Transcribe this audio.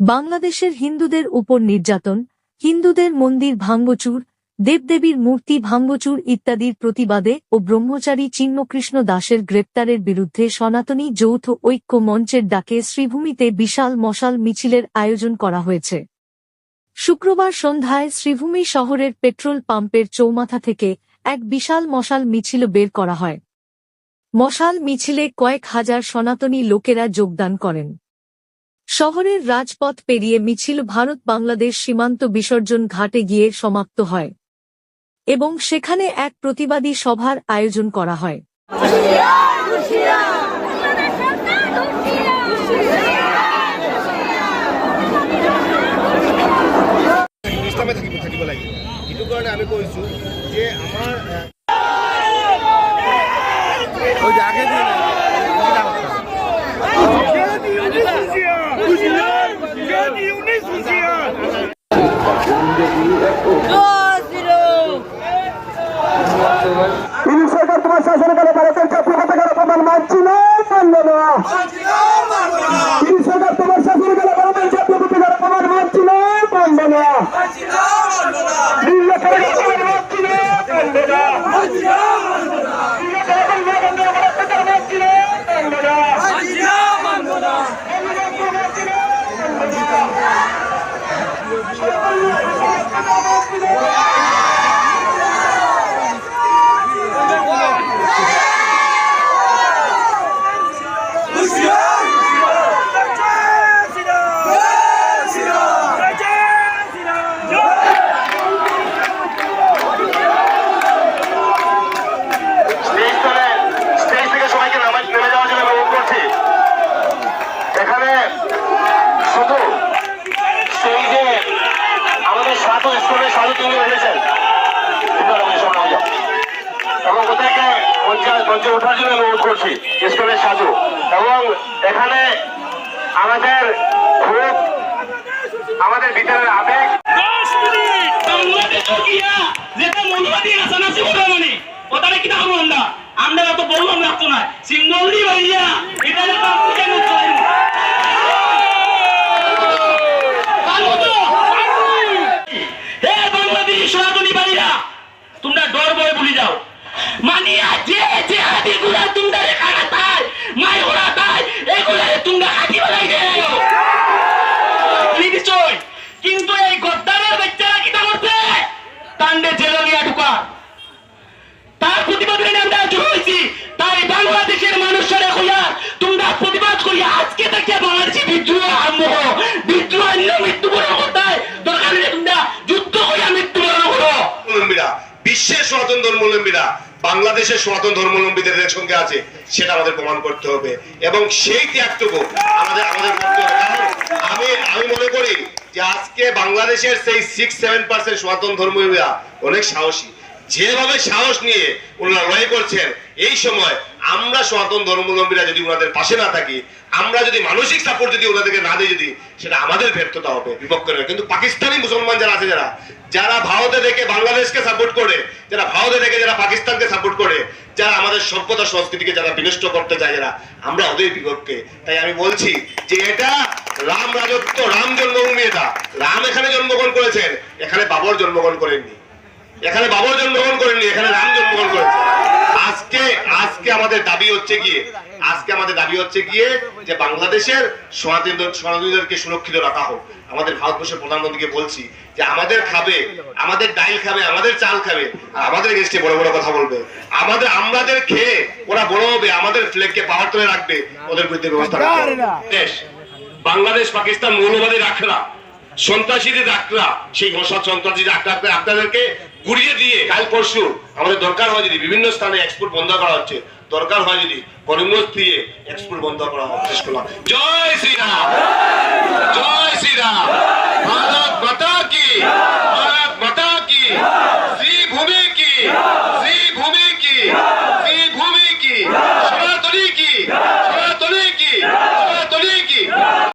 বাংলাদেশের হিন্দুদের উপর নির্যাতন, হিন্দুদের মন্দির ভাঙ্গচুর দেবদেবীর মূর্তি ভাঙ্গচুর ইত্যাদির প্রতিবাদে ও ব্রহ্মচারী চিন্মকৃষ্ণ দাসের গ্রেপ্তারের বিরুদ্ধে সনাতনী যৌথ ঐক্য মঞ্চের ডাকে শ্রীভূমিতে বিশাল মশাল মিছিলের আয়োজন করা হয়েছে। শুক্রবার সন্ধ্যায় শ্রীভূমি শহরের পেট্রোল পাম্পের চৌমাথা থেকে এক বিশাল মশাল মিছিল বের করা হয়। মশাল মিছিলে কয়েক হাজার সনাতনী লোকেরা যোগদান করেন। শহরের রাজপথ পেরিয়ে মিছিল ভারত বাংলাদেশ সীমান্ত বিসর্জন ঘাটে গিয়ে সমাপ্ত হয়। এবং সেখানে এক প্রতিবাদী সভার আয়োজন করা হয়। মানব না তিরিশ হাজার তোমার শাসনকালে ভারতের জাতীয় পতাকার তোমার মানছি না মানবো না নির্লক্ষের অপমান মানছি না মানব না নির্লক্ষের অপমান মানছি না মানব না স্টেজ তলে স্টেজ থেকে সবাইকে নামাজ নেমে যাওয়ার জন্য অনুরোধ করছি এখানে শুধু স্টেজে আমাদের সাধু স্কুলের সাধু তিনজন এসেছেন আপনারা আমাদের সামনে হয়ে যান। এবং ওদেরকে মঞ্চে ওঠার জন্য অনুরোধ করছি স্কুলের সাধু এবং এখানে আমাদের খুব, আমাদের ভিতরের আবেগ। মানে। আমরা? আমরা তো বললাম লাগতো না সিঙ্গলি এটা যে কাম করে না চলে হে বাংলাদেশি সনাতনী ভাইয়া তোমরা ডর ভয় ভুলে যাও মানিয়া যে যে আদি গুলা তোমরা সনাতন ধর্মাবলম্বীরা বাংলাদেশের সনাতন ধর্মাবলম্বীদের সঙ্গে আছে, সেটা আমাদের প্রমাণ করতে হবে। এবং সেই ত্যাগটুকু আমাদের আমাদের করতে হবে। আমি আমি মনে করি যে আজকে বাংলাদেশের সেই সিক্স সেভেন পার্সেন্ট সনাতন ধর্মীরা অনেক সাহসী। যেভাবে সাহস নিয়ে ওনারা লড়াই করছেন, এই সময় আমরা সনাতন ধর্মাবলম্বীরা যদি ওনাদের পাশে না থাকি, আমরা যদি মানসিক সাপোর্ট যদি ওনাদেরকে না দিই যদি, সেটা আমাদের ব্যর্থতা হবে, বিপক্ষে কিন্তু পাকিস্তানি মুসলমান যারা আছে যারা যারা ভারতে থেকে বাংলাদেশকে সাপোর্ট করে, যারা ভারতে থেকে যারা পাকিস্তানকে সাপোর্ট করে, যারা আমাদের সভ্যতা সংস্কৃতিকে যারা বিনষ্ট করতে চায় যারা, আমরা ওদের বিপক্ষে। তাই আমি বলছি যে এটা রাম রাজত্ব, রাম জন্মভূমি এটা। রাম এখানে জন্মগ্রহণ করেছেন, এখানে বাবর জন্মগ্রহণ করেননি। এখানে বাবর জন্মগ্রহণ করেননি, এখানে রাম আজকে আমাদের দাবি হচ্ছে গিয়ে আজকে আমাদের দাবি হচ্ছে গিয়ে যে বাংলাদেশের সনাতন সনাতনীদেরকে সুরক্ষিত রাখা হোক। আমাদের ভারতবর্ষের প্রধানমন্ত্রীকে বলছি যে আমাদের খাবে আমাদের ডাইল খাবে আমাদের চাল খাবে আর আমাদের গেস্টে বড় বড় কথা বলবে। আমাদের আমাদের খেয়ে ওরা বড় হবে আমাদের ফ্লেগকে পাওয়ার তুলে রাখবে ওদের বিরুদ্ধে ব্যবস্থা দেশ বাংলাদেশ পাকিস্তান মৌলবাদী রাখরা সন্ত্রাসীদের ডাকরা সেই সব সন্ত্রাসী ডাক্তার আপনাদেরকে ঘুরিয়ে দিয়ে কাল পরশু আমাদের দরকার হয় যদি বিভিন্ন স্থানে এক্সপোর্ট বন্ধ করা হচ্ছে, দরকার হয় যদি করিমগঞ্জ দিয়ে এক্সপোর্ট বন্ধ করা করলাম। জয় শ্রীরাম! জয় শ্রীরাম! ভারত মাতা কি!